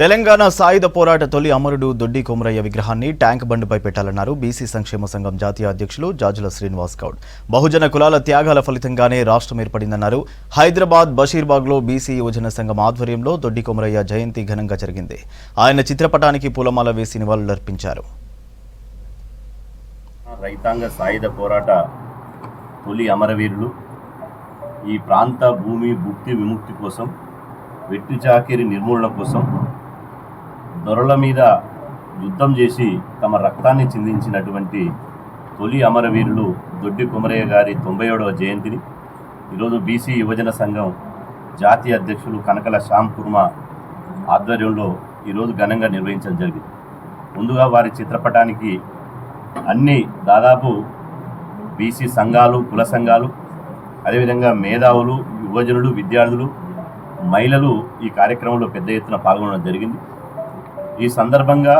తెలంగాణ సాయుధ పోరాట తొలి అమరుడు దొడ్డి కొమరయ్య విగ్రహాన్ని ట్యాంక్ బండ్పై పెట్టాలన్నారు బీసీ సంక్షేమ సంఘం జాతీయ అధ్యక్షులు జాజుల శ్రీనివాస్ గౌడ్. బహుజన కులాల త్యాగాల ఫలితంగానే రాష్ట్రం ఏర్పడిందన్నారు. హైదరాబాద్ బషీర్బాగ్లో బీసీ యువజన సంఘం ఆధ్వర్యంలో దొడ్డి కొమరయ్య జయంతి ఘనంగా జరిగింది. ఆయన చిత్రపటానికి పూలమాల వేసి నివాళులర్పించారు. రైతాంగ సాయుధ పోరాట తొలి అమరవీరులు ఈ ప్రాంత భూమి భుక్తి విముక్తి కోసం వెట్టి చాకిరి నిర్మూలన కోసం దొరల మీద యుద్ధం చేసి తమ రక్తాన్ని చిందించినటువంటి తొలి అమరవీరులు దొడ్డి కుమరయ్య గారి తొంభై ఏడవ జయంతిని. ఈరోజు బీసీ యువజన సంఘం జాతీయ అధ్యక్షులు కనకల శ్యామ్ కుర్మా ఆధ్వర్యంలో ఈరోజు ఘనంగా నిర్వహించడం జరిగింది. ముందుగా వారి చిత్రపటానికి అన్ని దాదాపు బీసీ సంఘాలు కుల సంఘాలు అదేవిధంగా మేధావులు యువజనులు విద్యార్థులు మహిళలు ఈ కార్యక్రమంలో పెద్ద ఎత్తున పాల్గొనడం జరిగింది. ఈ సందర్భంగా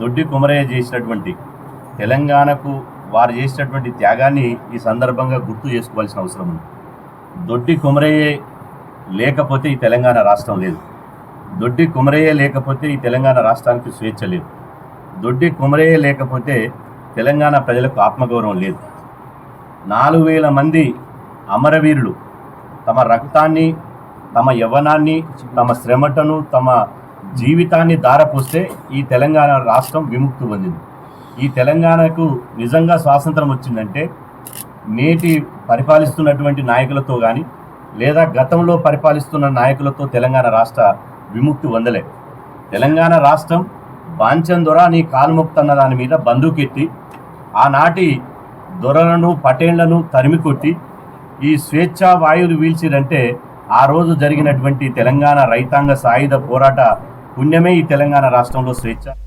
దొడ్డి కుమరయ్య చేసినటువంటి తెలంగాణకు వారు చేసినటువంటి త్యాగాన్ని ఈ సందర్భంగా గుర్తు చేసుకోవాల్సిన అవసరం ఉంది. దొడ్డి కుమరయ్యే లేకపోతే ఈ తెలంగాణ రాష్ట్రం లేదు. దొడ్డి కుమరయ్యే లేకపోతే ఈ తెలంగాణ రాష్ట్రానికి స్వేచ్ఛ లేదు. దొడ్డి కుమరయ్యే లేకపోతే తెలంగాణ ప్రజలకు ఆత్మగౌరవం లేదు. నాలుగు వేల మంది అమరవీరులు తమ రక్తాన్ని తమ యవ్వనాన్ని తమ శ్రమటను తమ జీవితాన్ని దారపోస్తే ఈ తెలంగాణ రాష్ట్రం విముక్తి పొందింది. ఈ తెలంగాణకు నిజంగా స్వాతంత్రం వచ్చిందంటే నేటి పరిపాలిస్తున్నటువంటి నాయకులతో కానీ లేదా గతంలో పరిపాలిస్తున్న నాయకులతో తెలంగాణ రాష్ట్ర విముక్తి పొందలే. తెలంగాణ రాష్ట్రం బాంచం దొర నీ కాలుముక్తన్న దాని మీద బందూకెత్తి ఆనాటి దొరలను పటేళ్ళను తరిమి కొట్టి ఈ స్వేచ్ఛా వాయువులు వీల్చిరంటే ఆ రోజు జరిగినటువంటి తెలంగాణ రైతాంగ సాయుధ పోరాట పుణ్యమే ఈ తెలంగాణ రాష్ట్రంలో స్వేచ్ఛ.